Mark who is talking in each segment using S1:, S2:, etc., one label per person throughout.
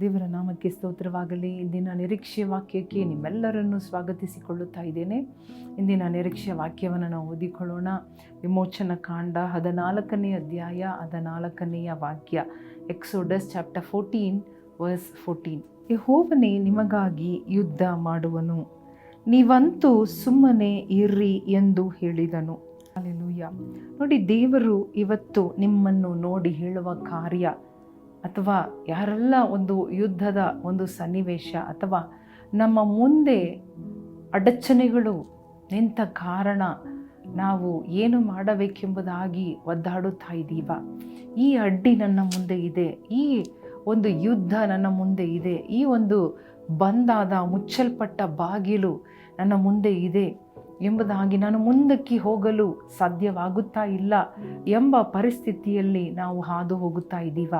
S1: ದೇವರ ನಾಮಕ್ಕೆ ಸ್ತೋತ್ರವಾಗಲಿ. ಇಂದಿನ ನಿರೀಕ್ಷೆ ವಾಕ್ಯಕ್ಕೆ ನಿಮ್ಮೆಲ್ಲರನ್ನು ಸ್ವಾಗತಿಸಿಕೊಳ್ಳುತ್ತಾ ಇದ್ದೇನೆ. ಇಂದಿನ ನಿರೀಕ್ಷೆ ವಾಕ್ಯವನ್ನು ನಾವು ಓದಿಕೊಳ್ಳೋಣ. ವಿಮೋಚನ ಕಾಂಡ ಹದಿನಾಲ್ಕನೇ ಅಧ್ಯಾಯ ಹದಿನಾಲ್ಕನೆಯ ವಾಕ್ಯ, Exodus chapter fourteen, verse fourteen. ಯಹೋವನೇ ನಿಮಗಾಗಿ ಯುದ್ಧ ಮಾಡುವನು. ನೀವಂತೂ ಸುಮ್ಮನೆ ಇರ್ರಿ ಎಂದು ಹೇಳಿದನು. ಅಲ್ಲೆಲೂಯ್ಯ ನೋಡಿ, ದೇವರು ಇವತ್ತು ನಿಮ್ಮನ್ನು ನೋಡಿ ಹೇಳುವ ಕಾರ್ಯ. ಅಥವಾ ಯಾರೆಲ್ಲ ಒಂದು ಯುದ್ಧದ ಒಂದು ಸನ್ನಿವೇಶ ಅಥವಾ ನಮ್ಮ ಮುಂದೆ ಅಡಚಣೆಗಳು ನಿಂತ ಕಾರಣ ನಾವು ಏನು ಮಾಡಬೇಕೆಂಬುದಾಗಿ ಒದ್ದಾಡುತ್ತಾ ಇದ್ದೀವ? ಈ ಅಡ್ಡಿ ನನ್ನ ಮುಂದೆ ಇದೆ, ಈ ಒಂದು ಯುದ್ಧ ನನ್ನ ಮುಂದೆ ಇದೆ, ಈ ಒಂದು ಬಂದಾದ, ಮುಚ್ಚಲ್ಪಟ್ಟ ಬಾಗಿಲು ನನ್ನ ಮುಂದೆ ಇದೆ. ಎಂಬುದಾಗಿ ನಾನು ಮುಂದಕ್ಕೆ ಹೋಗಲು ಸಾಧ್ಯವಾಗುತ್ತಾ ಇಲ್ಲ ಎಂಬ ಪರಿಸ್ಥಿತಿಯಲ್ಲಿ ನಾವು ಹಾದು ಹೋಗುತ್ತಾ ಇದ್ದೀವ.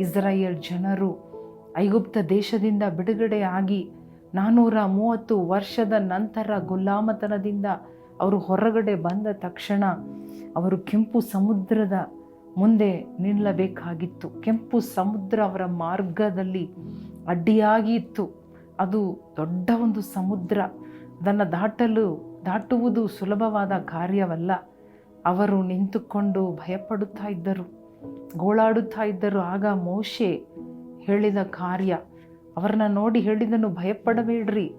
S1: ಇಸ್ರಾಯೇಲ್ ಜನರು ಐಗುಪ್ತ ದೇಶದಿಂದ ಬಿಡುಗಡೆ ಆಗಿ ನಾನ್ನೂರ ಮೂವತ್ತು ವರ್ಷದ ನಂತರ ಗುಲಾಮತನದಿಂದ ಅವರು ಹೊರಗಡೆ ಬಂದ ತಕ್ಷಣ ಅವರು ಕೆಂಪು ಸಮುದ್ರದ ಮುಂದೆ ನಿಲ್ಲಬೇಕಾಗಿತ್ತು. ಕೆಂಪು ಸಮುದ್ರ ಅವರ ಮಾರ್ಗದಲ್ಲಿ ಅಡ್ಡಿಯಾಗಿ ಇತ್ತು ಅದು ದೊಡ್ಡ ಒಂದು ಸಮುದ್ರ. ಅದನ್ನು ದಾಟಲು ದಾಟುವುದು ಸುಲಭವಾದ ಕಾರ್ಯವಲ್ಲ. ಅವರು ನಿಂತುಕೊಂಡು ಭಯಪಡುತ್ತಾ ಇದ್ದರು. ಗೋಳಾಡುತ್ತಾ ಇದ್ದರು. ಆಗ ಮೋಶೆ ಹೇಳಿದ ಕಾರ್ಯ, ಅವರನ್ನ ನೋಡಿ ಹೇಳಿದನು, ಭಯಪಡಬೇಡ್ರಿ.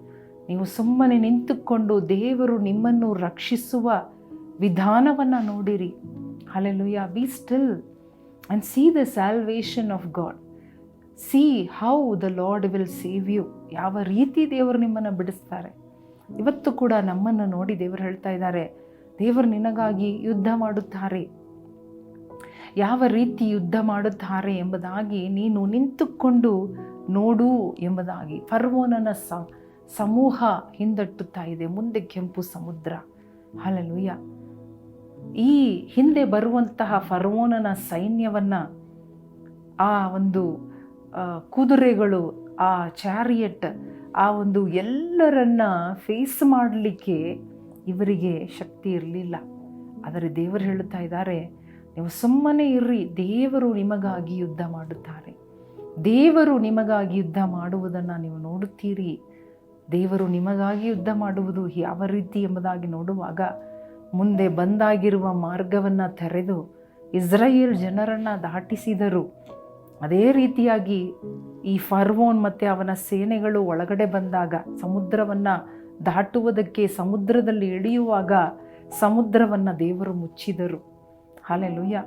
S1: ನೀವು ಸುಮ್ಮನೆ ನಿಂತುಕೊಂಡು ದೇವರು ನಿಮ್ಮನ್ನು ರಕ್ಷಿಸುವ ವಿಧಾನವನ್ನು ನೋಡಿರಿ. Alleluia be still and see the salvation of God see how the Lord will save you ಯಾವ ರೀತಿ ದೇವರು ನಿಮ್ಮನ್ನು ಬಿಡಿಸ್ತಾರೆ. ಇವತ್ತು ಕೂಡ ನಮ್ಮನ್ನು ನೋಡಿ ದೇವರು ಹೇಳ್ತಾ ಇದ್ದಾರೆ, ದೇವರು ನಿನಗಾಗಿ ಯುದ್ಧ ಮಾಡುತ್ತಾರೆ. ಯಾವ ರೀತಿ ಯುದ್ಧ ಮಾಡುತ್ತಾರೆ ಎಂಬುದಾಗಿ ನೀನು ನಿಂತುಕೊಂಡು ನೋಡು ಎಂಬುದಾಗಿ ಫರ್ವೋನನ ಸ, ಸಮೂಹ ಹಿಂದಟ್ಟುತ್ತಾ ಇದೆ, ಮುಂದೆ ಕೆಂಪು ಸಮುದ್ರ. ಹಲಲುಯ್ಯ ಈ ಹಿಂದೆ ಬರುವಂತಹ ಫರ್ವೋನನ ಸೈನ್ಯವನ್ನು ಆ ಒಂದು ಕುದುರೆಗಳು ಆ ಚಾರಿಯಟ್, ಆ ಒಂದು ಎಲ್ಲರನ್ನ ಫೇಸ್ ಮಾಡಲಿಕ್ಕೆ ಇವರಿಗೆ ಶಕ್ತಿ ಇರಲಿಲ್ಲ. ಆದರೆ ದೇವರು ಹೇಳುತ್ತಾ ಇದ್ದಾರೆ, ನೀವು ಸುಮ್ಮನೆ ಇರ್ರಿ, ದೇವರು ನಿಮಗಾಗಿ ಯುದ್ಧ ಮಾಡುತ್ತಾರೆ. ದೇವರು ನಿಮಗಾಗಿ ಯುದ್ಧ ಮಾಡುವುದನ್ನು ನೀವು ನೋಡುತ್ತೀರಿ. ದೇವರು ನಿಮಗಾಗಿ ಯುದ್ಧ ಮಾಡುವುದು ಯಾವ ರೀತಿ ಎಂಬುದಾಗಿ ನೋಡುವಾಗ, ಮುಂದೆ ಬಂದಾಗಿರುವ ಮಾರ್ಗವನ್ನು ತೆರೆದು ಇಸ್ರಾಯೇಲ್ ಜನರನ್ನು ದಾಟಿಸಿದರು. ಅದೇ ರೀತಿಯಾಗಿ ಈ ಫರ್ವೋನ್ ಮತ್ತು ಅವನ ಸೇನೆಗಳು ಒಳಗಡೆ ಬಂದಾಗ ಸಮುದ್ರವನ್ನು ದಾಟುವುದಕ್ಕೆ ಸಮುದ್ರದಲ್ಲಿ ಇಳಿಯುವಾಗ ಸಮುದ್ರವನ್ನು ದೇವರು ಮುಚ್ಚಿದರು. ಹಾಲೆಲುಯ್ಯ.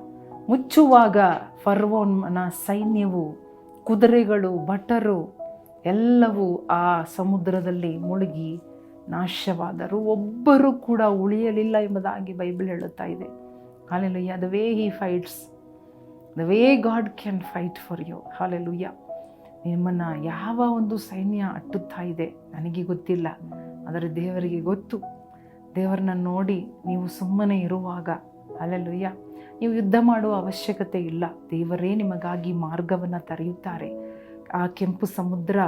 S1: ಮುಚ್ಚುವಾಗ ಫರ್ವೋನ್ನ ಸೈನ್ಯವು, ಕುದುರೆಗಳು, ಭಟರು ಎಲ್ಲವೂ ಆ ಸಮುದ್ರದಲ್ಲಿ ಮುಳುಗಿ ನಾಶವಾದರು. ಒಬ್ಬರು ಕೂಡ ಉಳಿಯಲಿಲ್ಲ ಎಂಬುದಾಗಿ ಬೈಬಲ್ ಹೇಳುತ್ತಾ ಇದೆ. Hallelujah. The way he fights the way God can fight for you hallelujah ನಿಮ್ಮನ್ನು ಯಾವ ಒಂದು ಸೈನ್ಯ ಅಟ್ಟುತ್ತಾ ಇದೆ, ನನಗೆ ಗೊತ್ತಿಲ್ಲ. ಆದರೆ ದೇವರಿಗೆ ಗೊತ್ತು. ದೇವರನ್ನ ನೋಡಿ ನೀವು ಸುಮ್ಮನೆ ಇರುವಾಗ ಅಲ್ಲೆಲ್ಲುಯ್ಯ ನೀವು ಯುದ್ಧ ಮಾಡುವ ಅವಶ್ಯಕತೆ ಇಲ್ಲ. ದೇವರೇ ನಿಮಗಾಗಿ ಮಾರ್ಗವನ್ನು ತರೆಯುತ್ತಾರೆ. ಆ ಕೆಂಪು ಸಮುದ್ರ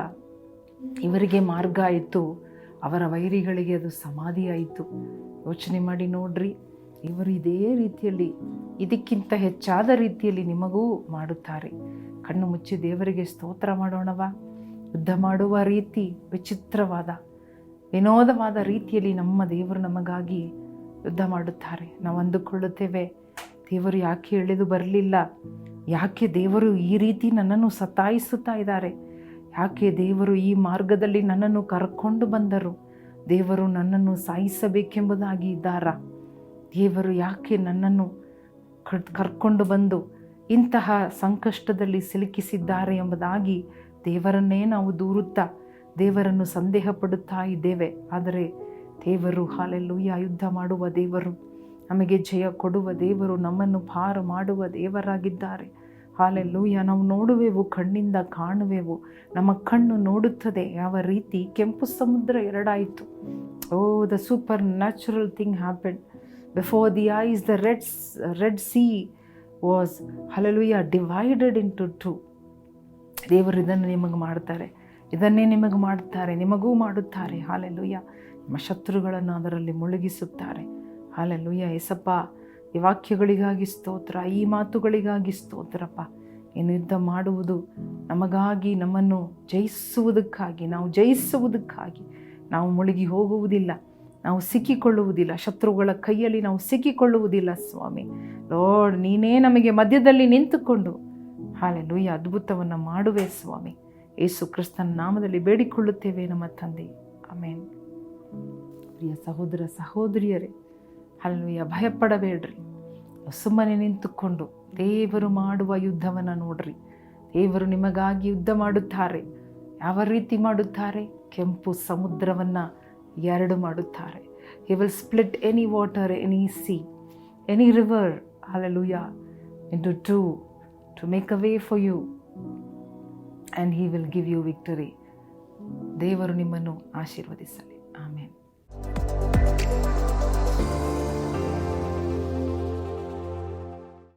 S1: ಇವರಿಗೆ ಮಾರ್ಗ ಆಯಿತು. ಅವರ ವೈರಿಗಳಿಗೆ ಅದು ಸಮಾಧಿ ಆಯಿತು. ಯೋಚನೆ ಮಾಡಿ ನೋಡ್ರಿ. ಇವರು ಇದೇ ರೀತಿಯಲ್ಲಿ, ಇದಕ್ಕಿಂತ ಹೆಚ್ಚಾದ ರೀತಿಯಲ್ಲಿ ನಿಮಗೂ ಮಾಡುತ್ತಾರೆ. ಕಣ್ಣು ಮುಚ್ಚಿ ದೇವರಿಗೆ ಸ್ತೋತ್ರ ಮಾಡೋಣವಾ. ಯುದ್ಧ ಮಾಡುವ ರೀತಿ, ವಿಚಿತ್ರವಾದ, ವಿನೋದವಾದ ರೀತಿಯಲ್ಲಿ ನಮ್ಮ ದೇವರು ನಮಗಾಗಿ ಯುದ್ಧ ಮಾಡುತ್ತಾರೆ. ನಾವು ಅಂದುಕೊಳ್ಳುತ್ತೇವೆ, ದೇವರು ಯಾಕೆ ಎಳೆದು ಬರಲಿಲ್ಲ? ಯಾಕೆ ದೇವರು ಈ ರೀತಿ ನನ್ನನ್ನು ಸತಾಯಿಸುತ್ತಾ ಇದ್ದಾರೆ? ಯಾಕೆ ದೇವರು ಈ ಮಾರ್ಗದಲ್ಲಿ ನನ್ನನ್ನು ಕರ್ಕೊಂಡು ಬಂದರು? ದೇವರು ನನ್ನನ್ನು ಸಾಯಿಸಬೇಕೆಂಬುದಾಗಿ ಇದ್ದಾರಾ? ದೇವರು ಯಾಕೆ ನನ್ನನ್ನು ಕರ್ಕೊಂಡು ಬಂದು ಇಂತಹ ಸಂಕಷ್ಟದಲ್ಲಿ ಸಿಲುಕಿಸಿದ್ದಾರೆ ಎಂಬುದಾಗಿ ದೇವರನ್ನೇ ನಾವು ದೂರುತ್ತಾ ದೇವರನ್ನು ಸಂದೇಹ ಪಡುತ್ತಾ ಇದ್ದೇವೆ. ಆದರೆ ದೇವರು ಹಾಲೆಲ್ಲೂಯ್ಯ ಯುದ್ಧ ಮಾಡುವ ದೇವರು, ನಮಗೆ ಜಯ ಕೊಡುವ ದೇವರು, ನಮ್ಮನ್ನು ಪಾರು ಮಾಡುವ ದೇವರಾಗಿದ್ದಾರೆ. ಹಾಲೆಲ್ಲೂಯ್ಯ ನಾವು ನೋಡುವೆವು, ಕಣ್ಣಿಂದ ಕಾಣುವೆವು, ನಮ್ಮ ಕಣ್ಣು ನೋಡುತ್ತದೆ. ಯಾವ ರೀತಿ? ಕೆಂಪು ಸಮುದ್ರ ಎರಡಾಯಿತು. ಓ, the supernatural thing happen before the eyes, the Red, red Sea was hallelujah divided into ದೇವರು ಇದನ್ನು ನಿಮಗೆ ಮಾಡ್ತಾರೆ ಇದನ್ನೇ ನಿಮಗೆ ಮಾಡುತ್ತಾರೆ. ನಿಮಗೂ ಮಾಡುತ್ತಾರೆ. ಹಾಲೆಲುಯ್ಯ ನಿಮ್ಮ ಶತ್ರುಗಳನ್ನು ಅದರಲ್ಲಿ ಮುಳುಗಿಸುತ್ತಾರೆ. ಹಾಲೆಲುಯ್ಯ ಎಸಪ್ಪ ಈ ವಾಕ್ಯಗಳಿಗಾಗಿ ಸ್ತೋತ್ರ ಈ ಮಾತುಗಳಿಗಾಗಿ ಸ್ತೋತ್ರಪ್ಪ. ಏನು ಯುದ್ಧ ಮಾಡುವುದು ನಮಗಾಗಿ ನಮ್ಮನ್ನು ಜಯಿಸುವುದಕ್ಕಾಗಿ ನಾವು ಜಯಿಸುವುದಕ್ಕಾಗಿ ನಾವು ಮುಳುಗಿ ಹೋಗುವುದಿಲ್ಲ. ನಾವು ಸಿಕ್ಕಿಕೊಳ್ಳುವುದಿಲ್ಲ. ಶತ್ರುಗಳ ಕೈಯಲ್ಲಿ ನಾವು ಸಿಕ್ಕಿಕೊಳ್ಳುವುದಿಲ್ಲ ಸ್ವಾಮಿ. ಲೋಡ್ ನೀನೇ ನಮಗೆ ಮಧ್ಯದಲ್ಲಿ ನಿಂತುಕೊಂಡು. ಹಾಲೆಲೂಯ, ಅದ್ಭುತವನ್ನು ಮಾಡುವೆ ಸ್ವಾಮಿ. ಯೇಸು ಕ್ರಿಸ್ತನ ನಾಮದಲ್ಲಿ ಬೇಡಿಕೊಳ್ಳುತ್ತೇವೆ ನಮ್ಮ ತಂದೆ. ಆಮೇನ್. ಪ್ರಿಯ ಸಹೋದರ ಸಹೋದರಿಯರೇ ಅಲ್ಲೂಯ್ಯ ಭಯಪಡಬೇಡ್ರಿ. ಸುಮ್ಮನೆ ನಿಂತುಕೊಂಡು ದೇವರು ಮಾಡುವ ಯುದ್ಧವನ್ನು ನೋಡ್ರಿ. ದೇವರು ನಿಮಗಾಗಿ ಯುದ್ಧ ಮಾಡುತ್ತಾರೆ. ಯಾವ ರೀತಿ ಮಾಡುತ್ತಾರೆ? ಕೆಂಪು ಸಮುದ್ರವನ್ನು ಎರಡು ಮಾಡುತ್ತಾರೆ. He will split any water any sea any river hallelujah into two to make a way for you and he will give you victory ದೇವರು ನಿಮ್ಮನ್ನು ಆಶೀರ್ವದಿಸಲಿ.